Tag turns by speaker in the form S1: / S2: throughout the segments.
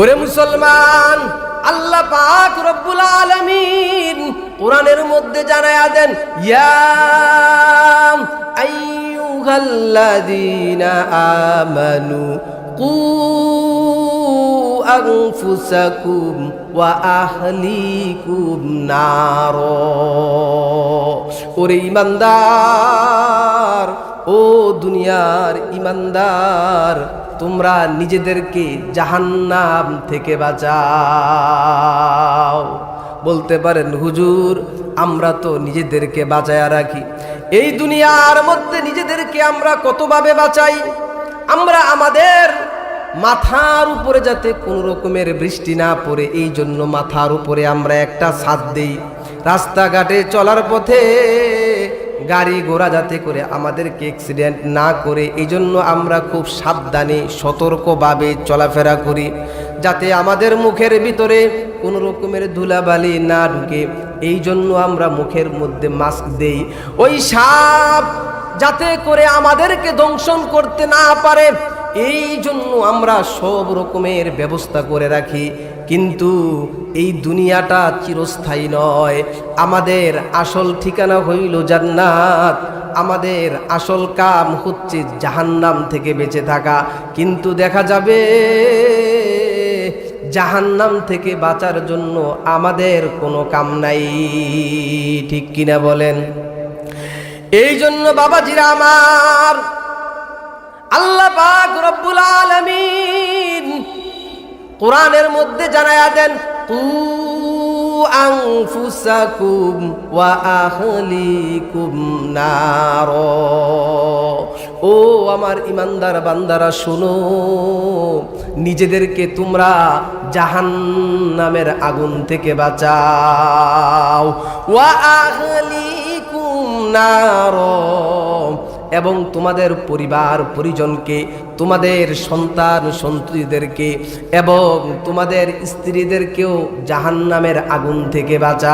S1: ওরে মুসলমান, আল্লাহ পাক রব্বুল আলামিন কোরআনের মধ্যে জানায়া দেন, ইয়া আইয়ুহাল্লাযীনা আমানু কু আনফুসাকুম ওয়া আহলিকুম নার। ওরে ইমানদার ও দুনিয়ার ইমানদার, তোমরা নিজেদেরকে জাহান্নাম থেকে বাঁচাও। বলতে পারেন, হুজুর, আমরা তো নিজেদেরকে বাঁচায়া রাখি। এই দুনিয়ার মধ্যে নিজেদেরকে আমরা কতভাবে বাঁচাই? আমরা আমাদের মাথার উপরে যাতে কোনো রকমের বৃষ্টি না পড়ে, এই জন্য মাথার উপরে আমরা একটা ছাদ দিই। রাস্তাঘাটে চলার পথে গাড়ি ঘোড়া যাতে করে আমাদেরকে অ্যাক্সিডেন্ট না করে এই জন্য আমরা খুব সাবধানে, সতর্কভাবে চলাফেরা করি, যাতে আমাদের মুখের ভিতরে কোনো রকমের ধুলাবালি না ঢুকে। এই জন্য আমরা মুখের মধ্যে মাস্ক দেই। ওই সাপ যাতে করে আমাদেরকে দংশন করতে না পারে এই জন্য আমরা সব রকমের ব্যবস্থা করে রাখি। কিন্তু এই দুনিয়াটা চিরস্থায়ী নয়। আমাদের আসল ঠিকানা হইল জান্নাত। আমাদের আসল কাম হচ্ছে জাহান্নাম থেকে বেঁচে থাকা। কিন্তু দেখা যাবে, জাহান্নাম থেকে বাঁচার জন্য আমাদের কোনো কাম নাই। ঠিক কিনা বলেন? এই জন্য বাবাজিরা আমার আল্লাহ পাক রব্বুল আলামিন কোরআনের মধ্যে জানায়া দেন কু আনফুসাকুম ওয়া আহলিকুম নার। ও আমার ইমানদার বান্দারা, শোনো, নিজেদেরকে তোমরা জাহান্নামের আগুন থেকে বাঁচাও। ওয়া আহলিকুম নার। এবং তোমাদের পরিবার, পরিজনকে, তোমাদের সন্তান, সন্ততিদেরকে এবং তোমাদের স্ত্রীদেরকেও জাহান্নামের আগুন থেকে বাঁচাও।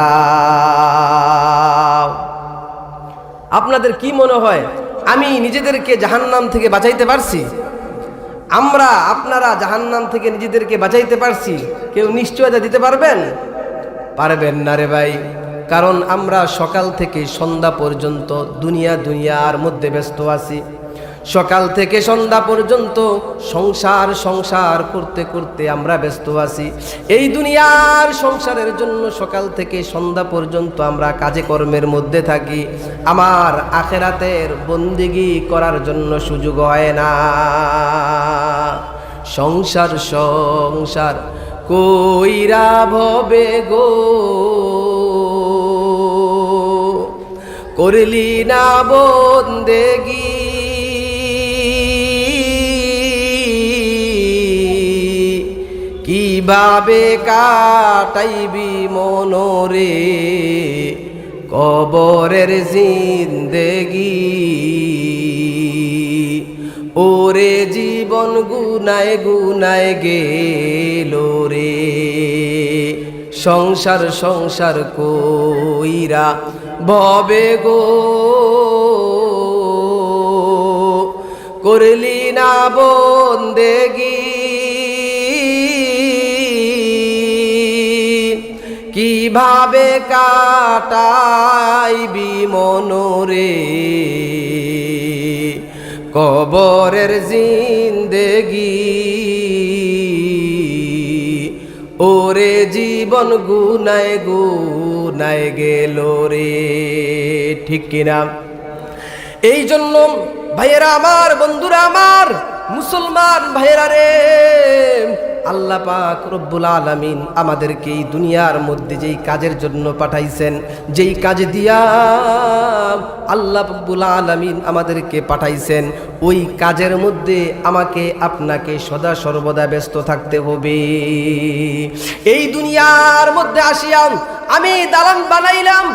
S1: আপনাদের কি মনে হয়, আমি নিজেদেরকে জাহান্নাম থেকে বাঁচাইতে পারছি? আমরা, আপনারা জাহান্নাম থেকে নিজেদেরকে বাঁচাইতে পারছি? কেউ নিশ্চয়তা দিতে পারবেন? পারবেন না রে ভাই। কারণ আমরা সকাল থেকে সন্ধ্যা পর্যন্ত দুনিয়া দুনিয়ার মধ্যে ব্যস্ত আছি। সকাল থেকে সন্ধ্যা পর্যন্ত সংসার সংসার করতে করতে আমরা ব্যস্ত আছি। এই দুনিয়ার সংসারের জন্য সকাল থেকে সন্ধ্যা পর্যন্ত আমরা কাজে কর্মের মধ্যে থাকি। আমার আখেরাতের বন্দিগি করার জন্য সুযোগ হয় না। সংসার সংসার কইরা ভবে গো। করলি না বন্দেগি কীভাবে কাটাইবি মনরে কবরের জিন্দেগি। ওরে জীবন গুনায় গুনায় গেল রে, সংসার সংসার কইরা ভবে গো করলি না বন্দেগি কীভাবে কাটাইবি মনরে? কবরের জিন্দেগি। ওরে জীবন গুনায় গুনায় গেল রে। ঠিক কিনা? এই জন্য ভাইয়েরা আমার, বন্ধুরা আমার, মুসলমান ভাইয়েরা রে আল্লাহ পাক রব্বুল আলামিন আমাদেরকে এই দুনিয়ার মধ্যে যেই কাজের জন্য পাঠাইছেন, যেই কাজ দিয়া আল্লাহ রব্বুল আলামিন আমাদেরকে পাঠাইছেন, ওই কাজের মধ্যে আমাকে, আপনাকে সদা সর্বদা ব্যস্ত থাকতে হবে। এই দুনিয়ার মধ্যে আসিয়াম, আমি দালান বানাইলাম,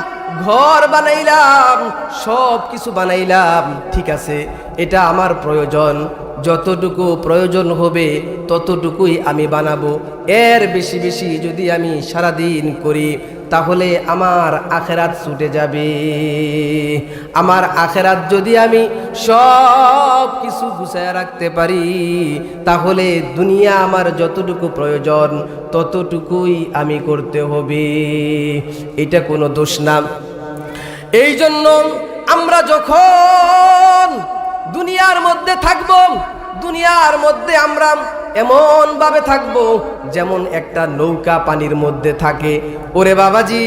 S1: ঘর বানাইলাম সব কিছু বানাইলাম, ঠিক আছে, এটা আমার প্রয়োজন। যতটুকু প্রয়োজন হবে, ততটুকুই আমি বানাবো। এর বেশি বেশি যদি আমি সারাদিন করি, তাহলে আমার আখেরাত ছুটে যাবে। আমার আখেরাত যদি আমি সব কিছু গুছায় রাখতে পারি, তাহলে দুনিয়া আমার যতটুকু প্রয়োজন, ততটুকুই আমি করতে হবে। এটা কোনো দোষ না। এই জন্য আমরা যখন দুনিয়ার মধ্যে থাকব, দুনিয়ার মধ্যে আমরা এমন ভাবে থাকব যেমন একটা নৌকা পানির মধ্যে থাকে। ওরে বাবাজি,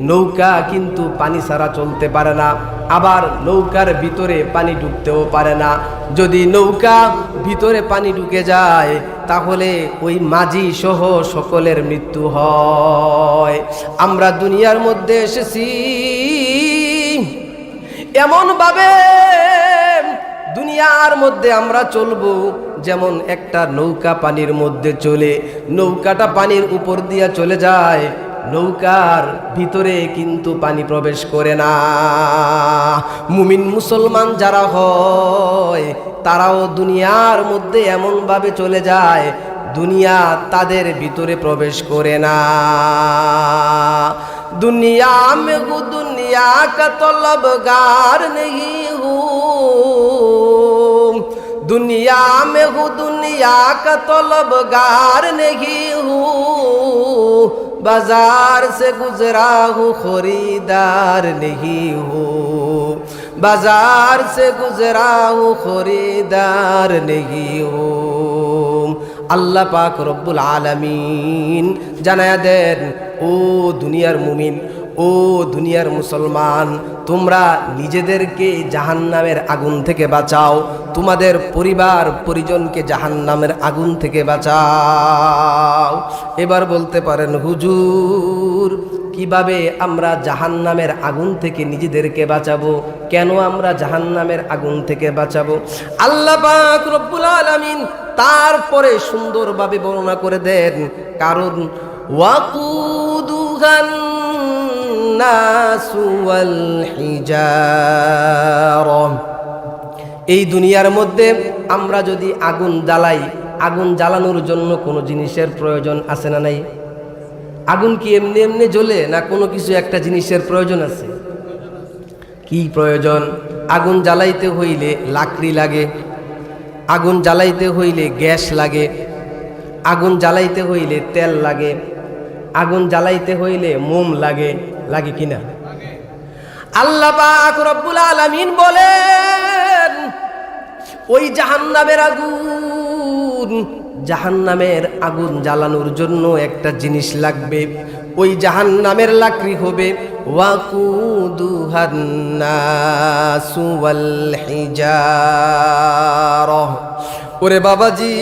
S1: নৌকা কিন্তু পানি ছাড়া চলতে পারে না, আবার নৌকার ভিতরে পানি ঢুকতেও পারে না। যদি নৌকা ভিতরে পানি ঢুকে যায়, তাহলে ওই মাঝি সহ সকলের মৃত্যু হয়। আমরা দুনিয়ার মধ্যে এসেছি এমনভাবে দুনিয়ার মধ্যে আমরা চলবো, যেমন একটা নৌকা পানির মধ্যে চলে, নৌকাটা পানির উপর দিয়ে চলে যায়, নৌকার ভিতরে কিন্তু পানি প্রবেশ করে না। মুমিন মুসলমান যারা হয়, তারাও দুনিয়ার মধ্যে এমনভাবে চলে যায় দুনিয়া তাদের ভিতরে প্রবেশ করে না दुनिया में वो दुनिया का तलबगार नहीं हूँ दुनिया में वो दुनिया का तलबगार नहीं हूँ बाजार से गुजरा हूँ खरीदार नहीं हूँ बाजार से गुजरा हूँ खरीदार नहीं हूँ আল্লাহ পাক রব্বুল আলমিন জানায়া দেন, ও দুনিয়ার মুমিন, ও দুনিয়ার মুসলমান, তোমরা নিজেদেরকে জাহান্নামের আগুন থেকে বাঁচাও, তোমাদের পরিবার পরিজনকে জাহান্নামের আগুন থেকে বাঁচাও। এবার বলতে পারেন, হুজুর কীভাবে আমরা জাহান্নামের আগুন থেকে নিজেদেরকে বাঁচাবো? কেন আমরা জাহান্নামের আগুন থেকে বাঁচাবো? আল্লাহ রব্বুল আলামিন তারপরে সুন্দরভাবে বর্ণনা করে দেন, কারণ এই দুনিয়ার মধ্যে আমরা যদি আগুন জ্বালাই, আগুন জ্বালানোর জন্য কোনো জিনিসের প্রয়োজন আছে না নাই? আগুন কি এমনি এমনি জ্বলে না কোনো কিছু একটা জিনিসের প্রয়োজন আছে? কি প্রয়োজন? আগুন জ্বালাইতে হইলে লাকড়ি লাগে, আগুন জ্বালাইতে হইলে গ্যাস লাগে, আগুন জ্বালাইতে হইলে তেল লাগে, আগুন জ্বালাইতে হইলে মোম লাগে লাগে কিনা আল্লাহ রব্বুল আলামিন বলেন, ওই জাহান্নামের আগুন জাহান্নামের আগুন জ্বালানোর জন্য একটা জিনিস লাগবে। ওই জাহান্নামের লাকড়ি হবে ওরে বাবাজি,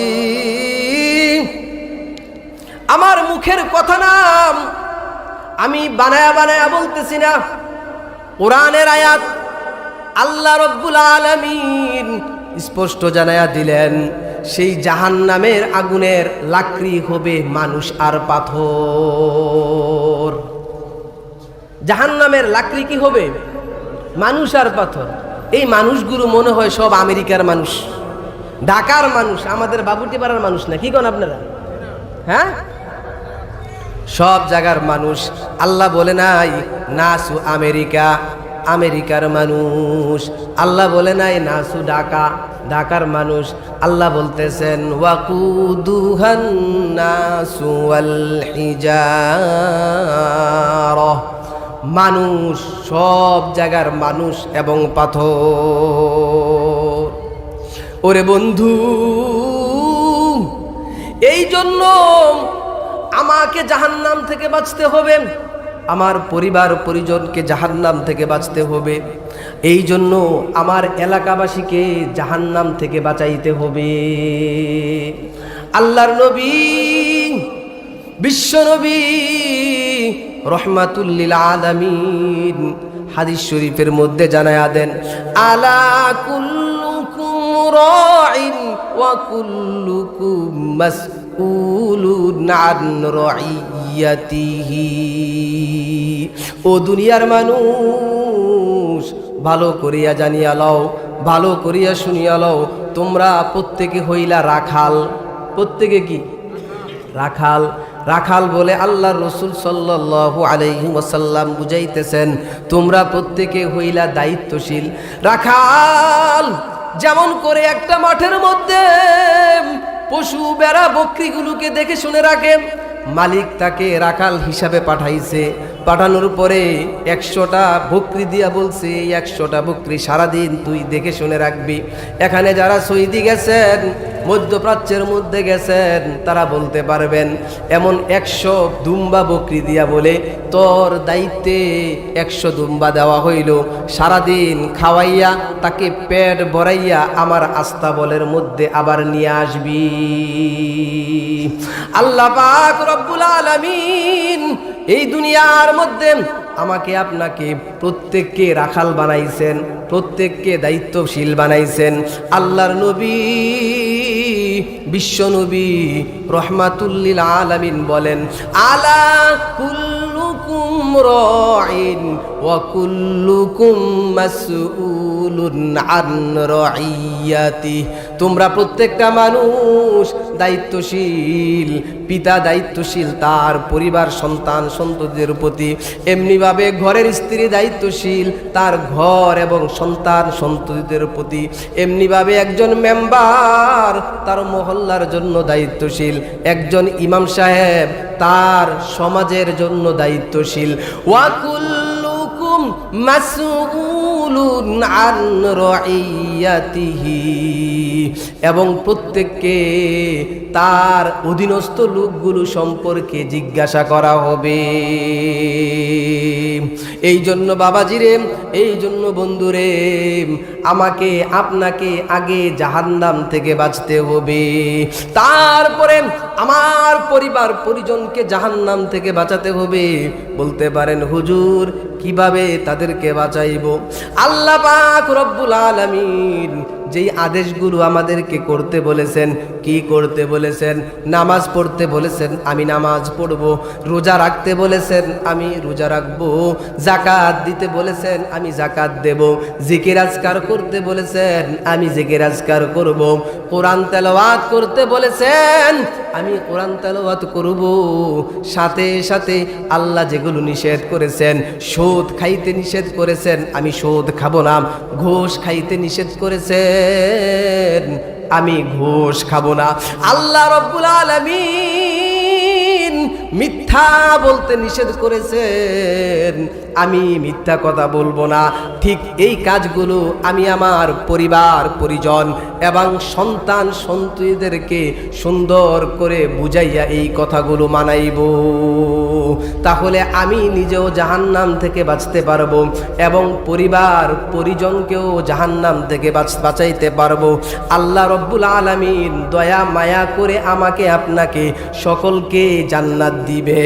S1: আমার মুখের কথা নাম আমি বানায়া বানায়া বলতেছি না। কোরআনের আয়াত আল্লাহ রব্বুল আলমিন স্পষ্ট জানায়া দিলেন সেই জাহান্নামের আগুনের লাকড়ি হবে মানুষ আর পাথর। জাহান্নামের লাকড়ি কি হবে? মানুষ আর পাথর। এই মানুষগুলো মনে হয় সব আমেরিকার মানুষ। ঢাকার মানুষ, আমাদের বাবুটি পাড়ার মানুষ না, কি কন আপনারা? হ্যাঁ? সব জায়গার মানুষ, আল্লাহ বলে নাই, নাসু আমেরিকা আমেরিকার মানুষ। আল্লাহ বলে নাই, নাসু ঢাকা, ঢাকার মানুষ। আল্লাহ বলতেছেন মানুষ, সব জায়গার মানুষ এবং পাথর। ওরে বন্ধু এই জন্য আমাকে জাহান্নাম থেকে বাঁচতে হবে। আমার পরিবার পরিজনকে জাহান্নাম থেকে বাঁচতে হবে। এই জন্য আমার এলাকাবাসীকে জাহান্নাম থেকে বাঁচাইতে হবে। আল্লাহর নবী বিশ্বনবী রহমাতুল্লিল আলামিন হাদিস শরীফের মধ্যে জানায়া দেন, আলা কুল্লুকুম আন রাইয়াতিহি ও দুনিয়ার মানুষ, ভালো করিয়া জানিয়া লও, ভালো করিয়া শুনিয়া লও, তোমরা প্রত্যেকে হইলা রাখাল। প্রত্যেকে কি? রাখাল। রাখাল বলে আল্লাহ রসুল সাল্লাল্লাহু আলাইহি ওয়াসাল্লাম বুঝাইতেছেন, তোমরা প্রত্যেকে হইলা দায়িত্বশীল। রাখাল, যেমন করে একটা মাঠের মধ্যে পশু, বেড়া, বকরিগুলোকে দেখে শুনে রাখে মালিক তাকে রাখাল হিসাবে পাঠাইছে। পাঠানোর পরে একশোটা বকরি দিয়া বলছে, একশোটা বকরি সারাদিন তুই দেখে শুনে রাখবি। এখানে যারা সৈদি গেছেন, মধ্যপ্রাচ্যের মধ্যে গেছেন, তারা বলতে পারবেন, এমন একশো দুম্বা বকরি দিয়া বলে, তোর দায়িত্বে একশো দুম্বা দেওয়া হইল। সারাদিন খাওয়াইয়া, তাকে পেট ভরাইয়া আমার আস্তাবলের মধ্যে আবার নিয়ে আসবি। আল্লাহ পাক রব্বুল আলামিন এই দুনিয়ার মধ্যে আমাকে আপনাকে প্রত্যেককে রাখাল বানাইছেন, প্রত্যেককে দায়িত্বশীল বানাইছেন। আল্লাহর নবী, বিশ্ব নবী রহমাতুল্লিল আলামিন বলেন, আলা কুল্লুকুম রাইন ওয়া কুল্লুকুম মাসউলুন আন রাইয়াতি তোমরা প্রত্যেকটা মানুষ দায়িত্বশীল, পিতা দায়িত্বশীল, তার পরিবার, সন্তান, সন্ততিদের প্রতি। এমনিভাবে ঘরের স্ত্রী দায়িত্বশীল, তার ঘর এবং সন্তান, সন্ততিদের প্রতি। এমনিভাবে একজন মেম্বার তার মহল্লার জন্য দায়িত্বশীল। একজন ইমাম সাহেব তার সমাজের জন্য দায়িত্বশীল। ওয়াকুল্লুকুম মাসউলুন আন রাইয়াতিহি। এবং প্রত্যেককে তার অধীনস্থ লোকগুলো সম্পর্কে জিজ্ঞাসা করা হবে। এই জন্য বাবাজিরে এই জন্য বন্ধুরে আমাকে, আপনাকে আগে জাহান্নাম থেকে বাঁচতে হবে। তারপরে আমার পরিবার পরিজনকে জাহান্নাম থেকে বাঁচাতে হবে। বলতে পারেন, হুজুর, কীভাবে তাদেরকে বাঁচাইব? আল্লাহ পাক রব্বুল আলামিন যেই আদেশগুলো আমাদেরকে করতে বলেছেন, কি করতে বলেছেন, নামাজ পড়তে বলেছেন, আমি নামাজ পড়ব, রোজা রাখতে বলেছেন, আমি রোজা রাখব জাকাত দিতে বলেছেন, আমি জাকাত দেব, জিকির আজকার করতে বলেছেন, আমি জিকির আজকার করব, কোরআন তেলাওয়াত করতে বলেছেন, আমি কোরআন তেলাওয়াত করব। সাথে সাথে আল্লাহ যেগুলো নিষেধ করেছেন, সুদ খাইতে নিষেধ করেছেন, আমি সুদ খাব না, ঘোষ খাইতে নিষেধ করেছেন। আমি ঘোষ খাব না। আল্লাহ রব্বুল আলমিন মিথ্যা বলতে নিষেধ করেছেন, আমি মিথ্যা কথা বলব না। ঠিক এই কাজগুলো আমি আমার পরিবার, পরিজন এবং সন্তান, সন্ততিদেরকে সুন্দর করে বুঝাইয়া এই কথাগুলো মানাইব। তাহলে আমি নিজেও জাহান্নাম থেকে বাঁচতে পারব এবং পরিবার, পরিজনকেও জাহান্নাম থেকে বাঁচাইতে পারব। আল্লাহ রব্বুল আলামিন দয়া, মায়া করে আমাকে আপনাকে সকলকে জান্নাত দিবে